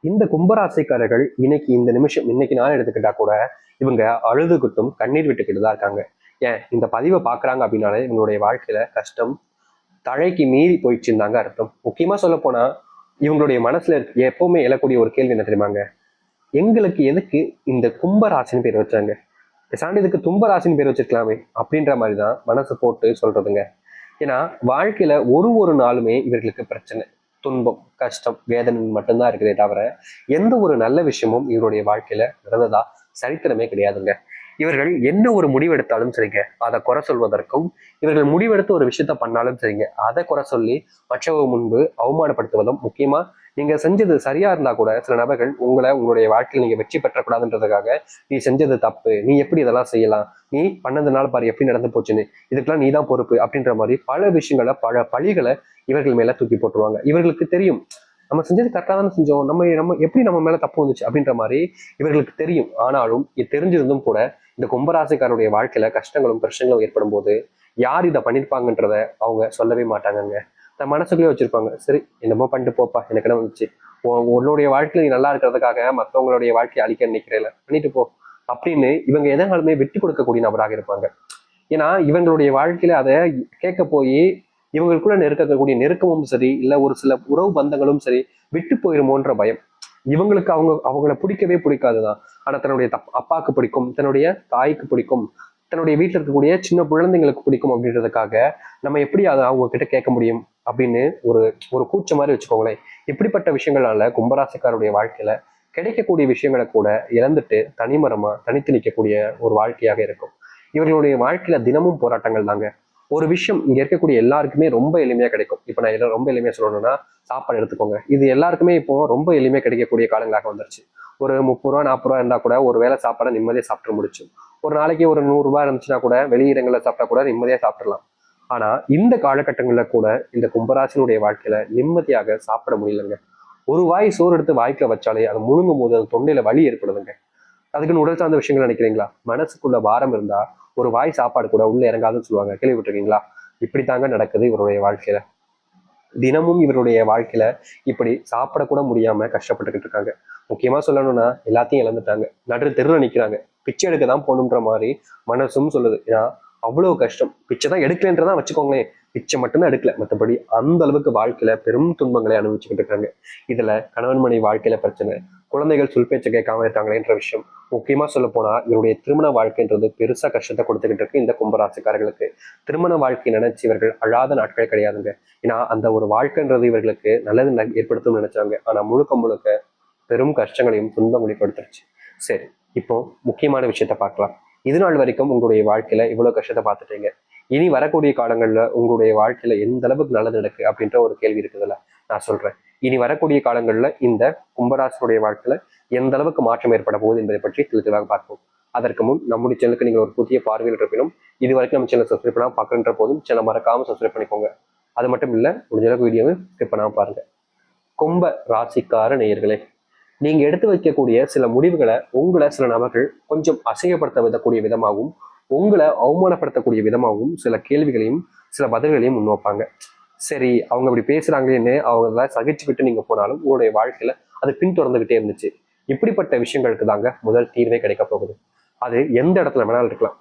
இந்த கும்பராசிக்காரர்கள் இன்னைக்கு இந்த நிமிஷம் இன்னைக்கு நான் எடுத்துக்கிட்டா கூட இவங்க அழுதுகிட்டும் கண்ணீர் விட்டுக்கிட்டு தான் இருக்காங்க. ஏன்? இந்த பதிவை பார்க்கறாங்க அப்படின்னாலே இவங்களுடைய வாழ்க்கையில கஷ்டம் தழைக்கு மீறி போயிடுச்சுன்னு அர்த்தம். முக்கியமா சொல்ல போனா இவங்களுடைய மனசுல எப்பவுமே எழக்கூடிய ஒரு கேள்வி என்ன தெரியுமாங்க? எங்களுக்கு எதுக்கு இந்த கும்பராசின்னு பேர் வச்சாங்க? பேசாண்டு இதுக்கு தும்பராசின்னு பேர் வச்சிருக்கலாமே அப்படின்ற மாதிரி தான் மனசு போட்டு சொல்றதுங்க. ஏன்னா வாழ்க்கையில ஒரு ஒரு நாளுமே இவர்களுக்கு பிரச்சனை. துன்பம் கஷ்டம் வேதனை மட்டும்தான் இருக்குதே தவிர எந்த ஒரு நல்ல விஷயமும் இவருடைய வாழ்க்கையில நடந்ததா சரித்திரமே கிடையாதுங்க. இவர்கள் என்ன ஒரு முடிவெடுத்தாலும் சரிங்க அதை குறை சொல்வதற்கும் இவர்கள் முடிவெடுத்து ஒரு விஷயத்த பண்ணாலும் சரிங்க அதை குறை சொல்லி மற்றவங்க முன்பு அவமானப்படுத்துவதும் முக்கியமா நீங்க செஞ்சது சரியா இருந்தா கூட சில நபர்கள் உங்களை உங்களுடைய வாழ்க்கையில் நீங்க வெற்றி பெற்றக்கூடாதுன்றதுக்காக நீ செஞ்சது தப்பு. நீ எப்படி இதெல்லாம் செய்யலாம்? நீ பண்ணதுனால பாரு எப்படி நடந்து போச்சுன்னு. இதுக்கெல்லாம் நீ தான் பொறுப்பு. அப்படின்ற மாதிரி பல விஷயங்களை பல பழிகளை இவர்கள் மேல தூக்கி போட்டுருவாங்க. இவர்களுக்கு தெரியும் நம்ம செஞ்சது கரெக்டாக தானே செஞ்சோம். நம்ம நம்ம எப்படி நம்ம மேலே தப்பு வந்துச்சு? அப்படின்ற மாதிரி இவர்களுக்கு தெரியும். ஆனாலும் இது தெரிஞ்சிருந்தும் கூட இந்த கும்பராசிக்காரருடைய வாழ்க்கையில் கஷ்டங்களும் பிரச்சனைகளும் ஏற்படும் போது யார் இதை பண்ணியிருப்பாங்கன்றத அவங்க சொல்லவே மாட்டாங்கங்க. தன் மனசுக்குள்ளே வச்சிருப்பாங்க. சரி என்னமோ பண்ணிட்டு போப்பா எனக்கு என்ன வந்துச்சு? உன்னுடைய வாழ்க்கையில் நீ நல்லா இருக்கிறதுக்காக மற்றவங்களுடைய வாழ்க்கையை அழிக்க நினைக்கிறேன் பண்ணிட்டு போ. அப்படின்னு இவங்க எதனாலுமே விட்டு கொடுக்கக்கூடிய நபராக இருப்பாங்க. ஏன்னா இவங்களுடைய வாழ்க்கையில அதை கேட்க போய் இவங்களுக்குள்ள நெருக்கக்கூடிய நெருக்கமும் சரி இல்லை ஒரு சில உறவு பந்தங்களும் சரி விட்டு போயிருமோன்ற பயம். இவங்களுக்கு அவங்க அவங்கள பிடிக்கவே பிடிக்காதுதான். ஆனா தன்னுடைய தப் அப்பாவுக்கு பிடிக்கும் தன்னுடைய தாய்க்கு பிடிக்கும் தன்னுடைய வீட்டில் இருக்கக்கூடிய சின்ன குழந்தைங்களுக்கு பிடிக்கும் அப்படின்றதுக்காக நம்ம எப்படி அதை அவங்க கிட்ட கேட்க முடியும் அப்படின்னு ஒரு ஒரு கூச்ச மாதிரி வச்சுக்கோங்களேன். இப்படிப்பட்ட விஷயங்களால கும்பராசிக்காருடைய வாழ்க்கையில கிடைக்கக்கூடிய விஷயங்களை கூட இழந்துட்டு தனிமரமா தனித்து நிற்கக்கூடிய ஒரு வாழ்க்கையாக இருக்கும். இவர்களுடைய வாழ்க்கையில தினமும் போராட்டங்கள் தாங்க. ஒரு விஷயம் இங்க இருக்கக்கூடிய எல்லாருக்குமே ரொம்ப எளிமையா கிடைக்கும். இப்போ நான் இதை ரொம்ப எளிமையா சொல்லணும்னா சாப்பாடு எடுத்துக்கோங்க. இது எல்லாருக்குமே இப்போ ரொம்ப எளிமையா கிடைக்கக்கூடிய காலங்களாக வந்துருச்சு. ஒரு முப்பது ரூபா நாற்பது ரூபா இருந்தா கூட ஒரு வேளை சாப்பாடை நிம்மதியாக சாப்பிட முடிச்சு. ஒரு நாளைக்கு ஒரு நூறு ரூபாய் இருந்துச்சுன்னா கூட வெளியிடங்களில் சாப்பிட்டா கூட நிம்மதியாக சாப்பிடலாம் ஆனா இந்த காலகட்டங்களில் கூட இந்த கும்பராசினுடைய வாழ்க்கையில நிம்மதியாக சாப்பிட முடியலங்க. ஒரு வாய் சோறு எடுத்து வாய்க்கில் வச்சாலே அது முழுங்கும் போது அது தொண்டையில வலி ஏற்படுதுங்க. அதுக்குன்னு உடல் சார்ந்த விஷயங்கள் நினைக்கிறீங்களா? மனசுக்குள்ள பாரம் இருந்தா ஒரு வாய் சாப்பாடு கூட உள்ள இறங்காதுன்னு சொல்லுவாங்க. கேள்விப்பட்டிருக்கீங்களா? இப்படித்தாங்க நடக்குது இவருடைய வாழ்க்கையில. தினமும் இவருடைய வாழ்க்கையில இப்படி சாப்பிடக்கூட முடியாம கஷ்டப்பட்டுக்கிட்டு இருக்காங்க. முக்கியமா சொல்லணும்னா எல்லாத்தையும் இழந்துட்டாங்க. நடு தெருவில் நிக்கிறாங்க. பிச்சை எடுக்க தான் போகணுன்ற மாதிரி மனசும் சொல்லுது. ஏன்னா அவ்வளவு கஷ்டம். பிச்சை தான் எடுக்கலன்றதான் வச்சுக்கோங்களேன். பிச்சை மட்டும்தான் எடுக்கல. மற்றபடி அந்த அளவுக்கு வாழ்க்கையில பெரும் துன்பங்களை அனுபவிச்சுக்கிட்டு இருக்காங்க. இதுல கணவன் மனைவி வாழ்க்கையில பிரச்சனை குழந்தைகள் சொல் பேச்சை கேட்காம இருக்காங்களேன்ற விஷயம். முக்கியமா சொல்ல போனா இவருடைய திருமண வாழ்க்கைன்றது பெருசா கஷ்டத்தை கொடுத்துக்கிட்டு இருக்கு இந்த கும்பராசிக்காரர்களுக்கு. திருமண வாழ்க்கை நினைச்சு இவர்கள் அழாத நாட்கள் கிடையாதுங்க. ஏன்னா அந்த ஒரு வாழ்க்கைன்றது இவர்களுக்கு நல்லது ந- ஏற்படுத்தும்னு நினைச்சாங்க. ஆனா முழுக்க முழுக்க பெரும் கஷ்டங்களையும் துன்பங்களையும் கொடுத்துருச்சு சரி இப்போ முக்கியமான விஷயத்த பார்க்கலாம். இது நாள் வரைக்கும் உங்களுடைய வாழ்க்கையில இவ்வளவு கஷ்டத்தை பார்த்துட்டீங்க. இனி வரக்கூடிய காலங்கள்ல உங்களுடைய வாழ்க்கையில எந்த அளவுக்கு நல்லது நடக்கு அப்படின்ற ஒரு கேள்வி இருக்குதுல்ல? நான் சொல்றேன். இனி வரக்கூடிய காலங்கள்ல இந்த கும்பராசனுடைய வாழ்க்கையில எந்த அளவுக்கு மாற்றம் ஏற்பட போகுது என்பதை பற்றி தெளிவாக பார்ப்போம். அதற்கு முன் நம்முடைய சேனலுக்கு நீங்கள் ஒரு புதிய பார்வையில் இருப்பினும் இது வரைக்கும் நம்ம சேனல் சப்ஸ்கிரைப் பண்ணாமல் பார்க்கன்ற போதும் சேனல் மறக்காம சப்ஸ்கிரைப் பண்ணிக்கோங்க. அது மட்டும் இல்ல முடிஞ்ச அளவுக்கு வீடியோவை ஸ்கிப் பண்ணாமல் பாருங்க. கும்ப ராசிக்கார நேயர்களே நீங்க எடுத்து வைக்கக்கூடிய சில முடிவுகளை உங்களை சில நபர்கள் கொஞ்சம் அசையப்படுத்த விதக்கூடிய விதமாகவும் உங்களை அவமானப்படுத்தக்கூடிய விதமாகவும் சில கேள்விகளையும் சில பதில்களையும் முன்வைப்பாங்க. சரி அவங்க அப்படி பேசுறாங்களேன்னு அவங்கள சகிச்சுக்கிட்டு நீங்க போனாலும் உங்களுடைய வாழ்க்கையில அது பின்தொடர்ந்துகிட்டே இருந்துச்சு. இப்படிப்பட்ட விஷயங்களுக்கு தாங்க முதல் தீர்வே கிடைக்க போகுது. அது எந்த இடத்துல வேணாலும் இருக்கலாம்.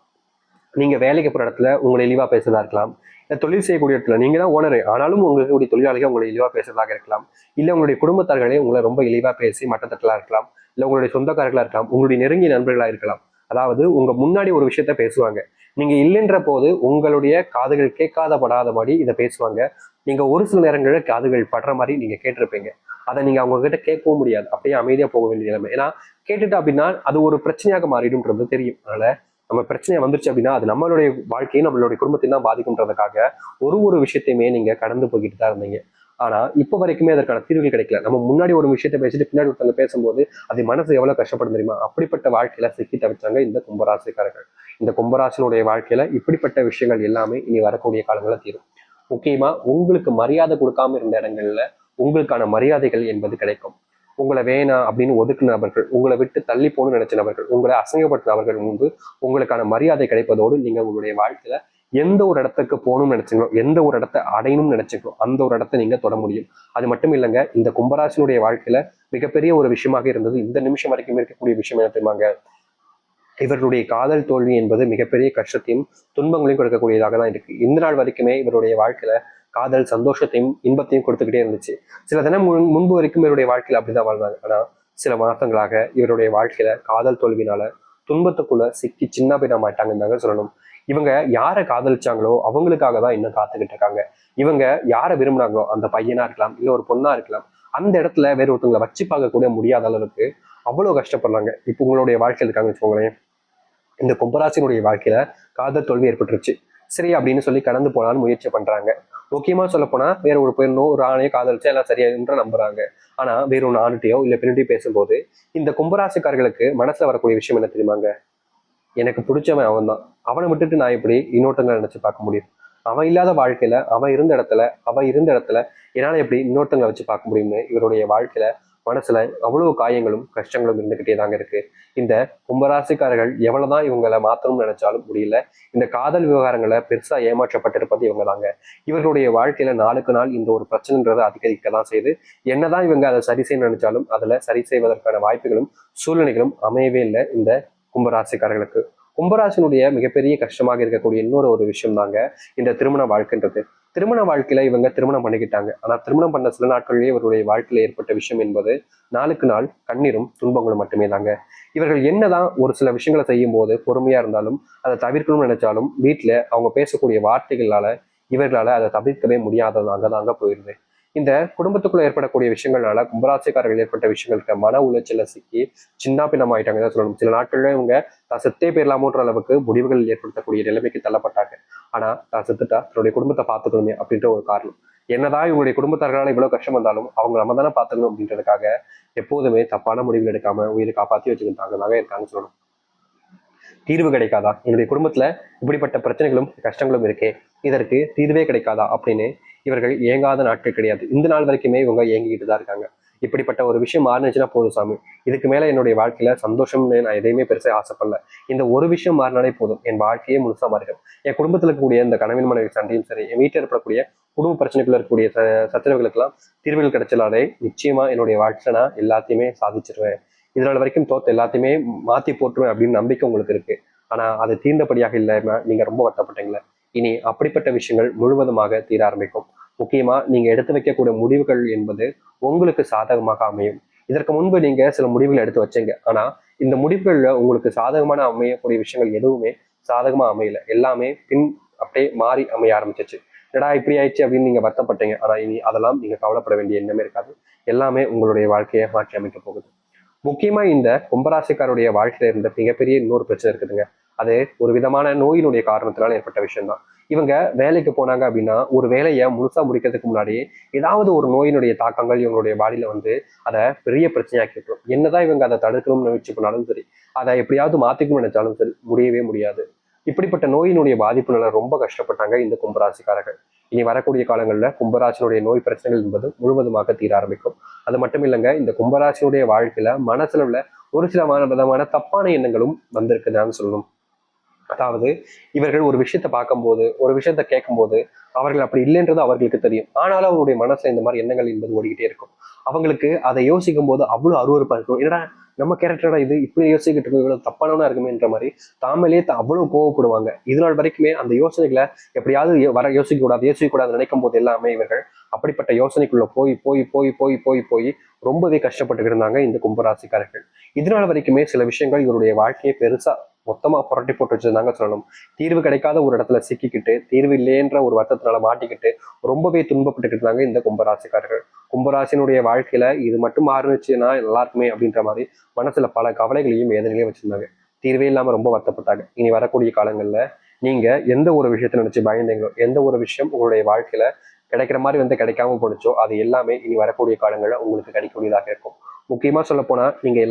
நீங்க வேலைக்கு போற இடத்துல உங்களை இழிவா பேசுறதா இருக்கலாம். இல்லை தொழில் செய்யக்கூடிய இடத்துல நீங்க தான் ஓனர் ஆனாலும் உங்களுக்கு தொழிலாளிகள் உங்களை இழிவா பேசுறதாக இருக்கலாம். இல்ல உங்களுடைய குடும்பத்தார்களே உங்களை ரொம்ப இழிவா பேசி மட்டத்தட்டலா இருக்கலாம். இல்ல உங்களுடைய சொந்தக்காரர்களா இருக்கலாம். உங்களுடைய நெருங்கிய நண்பர்களா இருக்கலாம். அதாவது உங்க முன்னாடி ஒரு விஷயத்த பேசுவாங்க. நீங்க இல்லைன்ற போது உங்களுடைய காதுகள் கேட்காத படாதபடி இதை பேசுவாங்க. நீங்க ஒரு சில நேரங்களில் காதுகள் படுற மாதிரி நீங்க கேட்டிருப்பீங்க. அதை நீங்க அவங்க கிட்ட கேட்கவும் முடியாது. அப்படியே அமைதியா போக வேண்டிய நிலைமை. ஏன்னா கேட்டுட்டு அப்படின்னா அது ஒரு பிரச்சனையாக மாறிடும்ன்றது தெரியும். அதனால நம்ம பிரச்சனை வந்துருச்சு அப்படின்னா அது நம்மளுடைய வாழ்க்கையும் நம்மளுடைய குடும்பத்தையும் தான் பாதிக்கும்ன்றதுக்காக ஒரு ஒரு விஷயத்தையுமே நீங்க கடந்து போய்கிட்டு தான் இருந்தீங்க. ஆனா இப்போ வரைக்குமே அதற்கான தீர்வுகள் கிடைக்கல. நம்ம முன்னாடி ஒரு விஷயத்தை பேசிட்டு பின்னாடி ஒருத்தவங்க பேசும்போது அது மனசு எவ்வளவு கஷ்டப்படும் தெரியுமா? அப்படிப்பட்ட வாழ்க்கையில சிக்கி தவிச்சாங்க இந்த கும்பராசிக்காரர்கள். இந்த கும்பராசினுடைய வாழ்க்கையில இப்படிப்பட்ட விஷயங்கள் எல்லாமே இனி வரக்கூடிய காலங்களில் தீரும். முக்கியமா உங்களுக்கு மரியாதை கொடுக்காம இருந்த இடங்கள்ல உங்களுக்கான மரியாதைகள் என்பது கிடைக்கும். உங்களை வேணாம் அப்படின்னு ஒதுக்கு நபர்கள் உங்களை விட்டு தள்ளி போகணும்னு நினைச்ச நபர்கள் உங்களை அசங்கப்பட்ட நபர்கள் முன்பு உங்களுக்கான மரியாதை கிடைப்பதோடு நீங்க உங்களுடைய வாழ்க்கையில எந்த ஒரு இடத்துக்கு போகணும்னு நினைச்சீங்களோ எந்த ஒரு இடத்த அடையணும்னு நினைச்சீங்களோ அந்த ஒரு இடத்த நீங்க தொட முடியும். அது மட்டும் இல்லைங்க இந்த கும்பராசினுடைய வாழ்க்கையில மிகப்பெரிய ஒரு விஷயமாக இருந்தது. இந்த நிமிஷம் வரைக்கும் இருக்கக்கூடிய விஷயம் என்ன தெரியுமாங்க? இவர்களுடைய காதல் தோல்வி என்பது மிகப்பெரிய கஷ்டத்தையும் துன்பங்களையும் கொடுக்கக்கூடியதாக தான் இருக்கு. இந்த நாள் வரைக்குமே இவருடைய வாழ்க்கையில காதல் சந்தோஷத்தையும் இன்பத்தையும் கொடுத்துக்கிட்டே இருந்துச்சு. சில தினம் முன்- முன்பு வரைக்கும் இவருடைய வாழ்க்கையில அப்படிதான் வாழ்ந்தாங்க. ஆனா சில மாதங்களாக இவருடைய வாழ்க்கையில காதல் தோல்வினால துன்பத்துக்குள்ள சிக்கி சின்ன பின்னமாயிட்டாங்கன்னு தாங்க சொல்லணும். இவங்க யாரை காதலிச்சாங்களோ அவங்களுக்காக தான் இன்னும் காத்துக்கிட்டு இருக்காங்க. இவங்க யாரை விரும்புறாங்களோ அந்த பையனா இருக்கலாம் இல்லை ஒரு பொண்ணா இருக்கலாம் அந்த இடத்துல வேற ஒருத்தவங்களை வச்சு பார்க்கக்கூட முடியாத அளவுக்கு அவ்வளவு கஷ்டப்படுறாங்க. இப்போ உங்களுடைய வாழ்க்கையில் இருக்காங்க வச்சுக்கோங்களேன். இந்த கும்பராசினுடைய வாழ்க்கையில காதல் தோல்வி ஏற்பட்டுருச்சு. சரி அப்படின்னு சொல்லி கடந்து போனாலும் முயற்சி பண்றாங்க. முக்கியமாக சொல்லப்போனால் வேற ஒரு பெண்ணோ ஒரு ஆணையோ காதலிச்சா எல்லாம் சரியாகுன்ற நம்புறாங்க. ஆனால் வேற ஒரு ஆணுட்டையோ இல்லை பெண்ணிட்டையோ பேசும்போது இந்த கும்பராசிக்காரர்களுக்கு மனசில் வரக்கூடிய விஷயம் என்ன தெரியுமாங்க? எனக்கு பிடிச்சவன் அவன் தான் அவனை விட்டுட்டு நான் எப்படி இன்னொருத்தங்க நினச்சி பார்க்க முடியும்? அவன் இல்லாத வாழ்க்கையில அவன் இருந்த இடத்துல அவன் இருந்த இடத்துல என்னால் எப்படி இன்னொருத்தங்களை வச்சு பார்க்க முடியும்னு இவருடைய வாழ்க்கையில மனசுல அவ்வளவு காயங்களும் கஷ்டங்களும் இருந்துகிட்டே தாங்க இருக்கு. இந்த கும்பராசிக்காரர்கள் எவ்வளவுதான் இவங்களை மாத்தணும்னு நினைச்சாலும் முடியல. இந்த காதல் விவகாரங்களை பெருசா ஏமாற்றப்பட்டிருப்பது இவங்க தாங்க. இவர்களுடைய வாழ்க்கையில நாளுக்கு நாள் இந்த ஒரு பிரச்சனைன்றது அதிகரிக்க தான் செய்யுது. என்னதான் இவங்க அதை சரி செய்ய நினைச்சாலும் அதுல சரி செய்வதற்கான வாய்ப்புகளும் சூழ்நிலைகளும் அமையவே இல்லை இந்த கும்பராசிக்காரர்களுக்கு. கும்பராசினுடைய மிகப்பெரிய கஷ்டமாக இருக்கக்கூடிய இன்னொரு ஒரு விஷயம் தாங்க இந்த திருமண வாழ்க்கைன்றது. திருமண வாழ்க்கையில இவங்க திருமணம் பண்ணிக்கிட்டாங்க. ஆனா திருமணம் பண்ண சில நாட்களிலேயே இவருடைய வாழ்க்கையில ஏற்பட்ட விஷயம் என்பது நாளுக்கு நாள் கண்ணீரும் துன்பங்களும் மட்டுமே தாங்க. இவர்கள் என்னதான் ஒரு சில விஷயங்களை செய்யும் போது பொறுமையா இருந்தாலும் அதை தவிர்க்கணும்னு நினைச்சாலும் வீட்டுல அவங்க பேசக்கூடிய வார்த்தைகளால இவர்களால அதை தவிர்க்கவே முடியாததாங்க தாங்க போயிருந்தேன் இந்த குடும்பத்துக்குள்ள ஏற்படக்கூடிய விஷயங்கள்னால கும்பராசிக்காரர்கள் ஏற்பட்ட விஷயங்களுக்கு மன உளைச்சல சிக்கி சின்ன பின்னம் ஆயிட்டாங்க தான் சொல்லணும். சில நாட்கள்ல இவங்க தான் செத்தே போயிடலாமோன்ற அளவுக்கு முடிவுகள் ஏற்படுத்தக்கூடிய நிலைமைக்கு தள்ளப்பட்டாங்க. ஆனா தான் செத்துட்டா தன்னுடைய குடும்பத்தை பார்த்துக்கணுமே அப்படின்ற ஒரு காரணம். என்னதான் இவங்களுடைய குடும்பத்தார்களால இவ்வளவு கஷ்டம் வந்தாலும் அவங்க நம்ம தானே பார்த்துக்கணும் அப்படின்றதுக்காக எப்போதுமே தப்பான முடிவுகள் எடுக்காம உயிரை காப்பாத்தி வச்சுக்கிட்டாங்க தாங்க இருக்காங்க சொல்லணும். தீர்வு கிடைக்காதா? என்னுடைய குடும்பத்துல இப்படிப்பட்ட பிரச்சனைகளும் கஷ்டங்களும் இருக்கே. இதற்கு தீர்வே கிடைக்காதா? அப்படின்னு இவர்கள் ஏங்காத நாட்கள் கிடையாது. இந்த நாள் வரைக்குமே இவங்க ஏங்கிக்கிட்டு தான் இருக்காங்க. இப்படிப்பட்ட ஒரு விஷயம் மாறினுச்சுன்னா போதும் சாமி. இதுக்கு மேலே என்னுடைய வாழ்க்கையில சந்தோஷம்னு நான் எதையுமே பெருசாக ஆசைப்படல. இந்த ஒரு விஷயம் மாறினாலே போதும். என் வாழ்க்கையே முழுசா மாறிடும். என் குடும்பத்தில் இருக்கக்கூடிய இந்த கணவன் மனைவி சண்டையும் சரி என் வீட்டில் இருக்கக்கூடிய குடும்ப பிரச்சனைக்குள்ள இருக்கக்கூடிய ச சச்சரவுகளுக்கெல்லாம் தீர்வுகள் கிடைச்சலாலே நிச்சயமா என்னுடைய வாழ்க்கையில நான் எல்லாத்தையுமே சாதிச்சிருவேன். இதனால் வரைக்கும் தோத்த எல்லாத்தையுமே மாற்றி போட்டுருவேன் அப்படின்னு நம்பிக்கை உங்களுக்கு இருக்கு. ஆனால் அது தீர்ந்தபடியாக இல்லைன்னா நீங்க ரொம்ப வட்டப்பட்டீங்களே இனி அப்படிப்பட்ட விஷயங்கள் முழுவதுமாக தீர ஆரம்பிக்கும். முக்கியமா நீங்க எடுத்து வைக்கக்கூடிய முடிவுகள் என்பது உங்களுக்கு சாதகமாக அமையும். இதற்கு முன்பு நீங்க சில முடிவுகள் எடுத்து வச்சீங்க. ஆனா இந்த முடிவுகள்ல உங்களுக்கு சாதகமான அமையக்கூடிய விஷயங்கள் எதுவுமே சாதகமா அமையல. எல்லாமே பின் அப்படியே மாறி அமைய ஆரம்பிச்சிச்சு. என்னடா இப்படி ஆயிடுச்சு அப்படின்னு நீங்க வருத்தப்பட்டீங்க. ஆனா இனி அதெல்லாம் நீங்க கவலைப்பட வேண்டிய எண்ணமே இருக்காது. எல்லாமே உங்களுடைய வாழ்க்கையை மாற்றி அமைக்க போகுது. முக்கியமா இந்த கும்பராசிக்காருடைய வாழ்க்கையில இருந்த மிகப்பெரிய இன்னொரு பிரச்சனை இருக்குதுங்க. அது ஒரு விதமான நோயினுடைய காரணத்தினால ஏற்பட்ட விஷயம்தான். இவங்க வேலைக்கு போனாங்க அப்படின்னா ஒரு வேலையை முழுசா முடிக்கிறதுக்கு முன்னாடியே ஏதாவது ஒரு நோயினுடைய தாக்கங்கள் இவங்களுடைய பாடியில வந்து அதை பெரிய பிரச்சனையாக்கி விட்டுரும். என்னதான் இவங்க அதை தடுக்கணும்னு நினைச்சு பண்ணாலும் சரி அதை எப்படியாவது மாத்திக்கணும்னு நினைச்சாலும் சரி முடியவே முடியாது. இப்படிப்பட்ட நோயினுடைய பாதிப்புனால ரொம்ப கஷ்டப்பட்டாங்க இந்த கும்பராசிக்காரர்கள். இனி வரக்கூடிய காலங்களில் கும்பராசினுடைய நோய் பிரச்சனைகள் என்பது முழுவதுமாக தீர ஆரம்பிக்கும். அது மட்டும் இல்லைங்க இந்த கும்பராசினுடைய வாழ்க்கையில மனசுல உள்ள ஒரு சில விதமான தப்பான எண்ணங்களும் வந்திருக்குதான்னு சொல்லணும். அதாவது இவர்கள் ஒரு விஷயத்த பார்க்கும்போது ஒரு விஷயத்த கேட்கும்போது அவர்கள் அப்படி இல்லைன்றது அவர்களுக்கு தெரியும். ஆனாலும் அவருடைய மனசுல இந்த மாதிரி எண்ணங்கள் என்பது ஓடிக்கிட்டே இருக்கும். அவங்களுக்கு அதை யோசிக்கும் போது அவ்வளவு அருவருப்பா இருக்கும். என்னடா நம்ம கேரக்டரா இது? இப்படி யோசிக்கிட்டு இருக்கு இவ்வளவு தப்பானவனா இருக்குமேன்ற மாதிரி தாமலே அவ்வளவு கோவப்படுவாங்க. இது நாள் வரைக்குமே அந்த யோசனைகளை எப்படியாவது வர யோசிக்க கூடாது யோசிக்க கூடாது நினைக்கும் போது எல்லாமே இவர்கள் அப்படிப்பட்ட யோசனைக்குள்ள போய் போய் போய் போய் போய் போய் ரொம்பவே கஷ்டப்பட்டு இருந்தாங்க இந்த கும்பராசிக்காரர்கள். இதனால் வரைக்குமே சில விஷயங்கள் இவருடைய வாழ்க்கையை பெருசா மொத்தமா புரட்டி போட்டு வச்சிருந்தாங்க சொல்லணும். தீர்வு கிடைக்காத ஒரு இடத்துல சிக்கிக்கிட்டு தீர்வு இல்லைன்ற ஒரு வருத்தத்தினால மாட்டிக்கிட்டு ரொம்பவே துன்பப்பட்டுக்கிட்டு இருந்தாங்க இந்த கும்பராசிக்காரர்கள். கும்பராசினுடைய வாழ்க்கையில இது மட்டும் மாறுனுச்சுன்னா எல்லாருக்குமே அப்படின்ற மாதிரி மனசுல பல கவலைகளையும் வேதனைகளையும் வச்சிருந்தாங்க. தீர்வே இல்லாமல் ரொம்ப வருத்தப்பட்டாங்க. இனி வரக்கூடிய காலங்களில் நீங்க எந்த ஒரு விஷயத்தை நினைச்சு பயந்தீங்களோ எந்த ஒரு விஷயம் உங்களுடைய வாழ்க்கையில கிடைக்கிற மாதிரி வந்து கிடைக்காம போனிச்சோ அது எல்லாமே இனி வரக்கூடிய காலங்களில் உங்களுக்கு கிடைக்கக்கூடியதாக இருக்கும். முக்கியமா சொல்ல போனா நீங்க